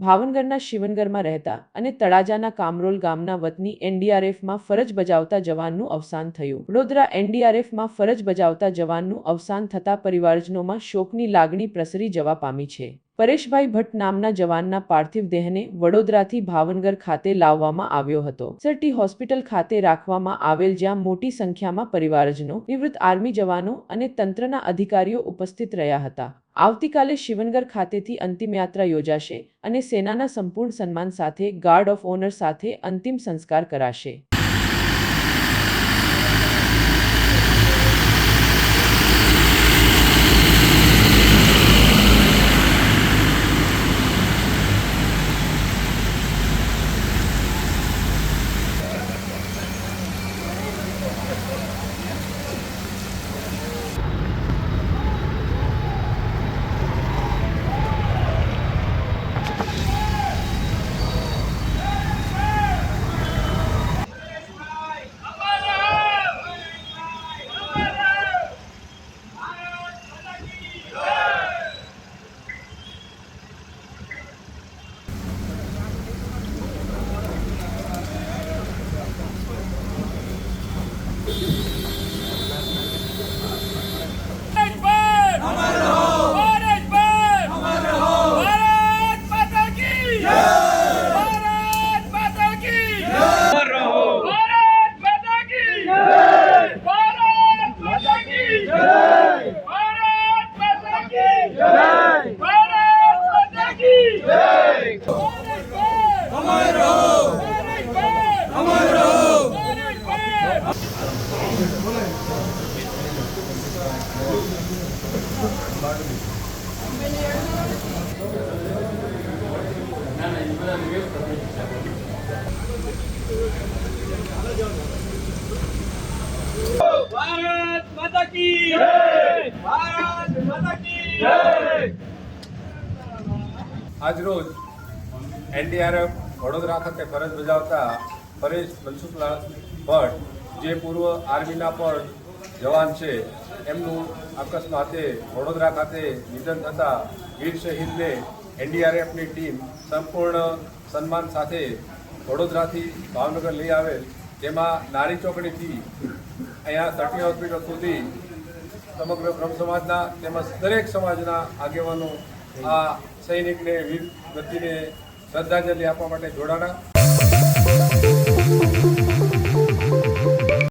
ભાવનગરના શિવનગરમાં રહેતા અને તળાજાના કામરોલ ગામના વતની એનડીઆરએફમાં ફરજ બજાવતા જવાનનું અવસાન થયું. વડોદરા એનડીઆરએફમાં ફરજ બજાવતા જવાનનું અવસાન થતા પરિવારજનોમાં શોકની લાગણી પ્રસરી જવા પામી છે. પરેશભાઈ ભટ્ટ નામના જવાનના પાર્થિવ દેહને વડોદરાથી ભાવનગર ખાતે લાવવામાં આવ્યો હતો. સરટી હોસ્પિટલ ખાતે રાખવામાં આવેલ જ્યાં મોટી સંખ્યામાં પરિવારજનો, નિવૃત્ત આર્મી જવાનો અને તંત્રના અધિકારીઓ ઉપસ્થિત રહ્યા હતા. આવતીકાલે શિવનગર ખાતેથી અંતિમ યાત્રા યોજાશે અને સેનાના સંપૂર્ણ સન્માન સાથે ગાર્ડ ઓફ ઓનર સાથે અંતિમ સંસ્કાર કરાશે. Barat Mataki! Yeah! આજરોજ N D R F Vadodara ખાતે ફરજ બજાવતા પરેશ મનસુખલાલ ભટ્ટ, જે પૂર્વ આર્મીના પણ જવાન છે, એમનું અકસ્માતે વડોદરા ખાતે નિધન થતાં વીર શહીદને એનડીઆરએફની ટીમ સંપૂર્ણ સન્માન સાથે વડોદરાથી ભાવનગર લઈ આવેલ. જેમાં નારી ચોકડીથી અહીંયા સટી હોસ્પિટલ સુધી સમગ્ર બ્રહ્મ સમાજના તેમજ દરેક સમાજના આગેવાનો આ સૈનિકને વીર ગતિને શ્રદ્ધાંજલિ આપવા માટે જોડાણા.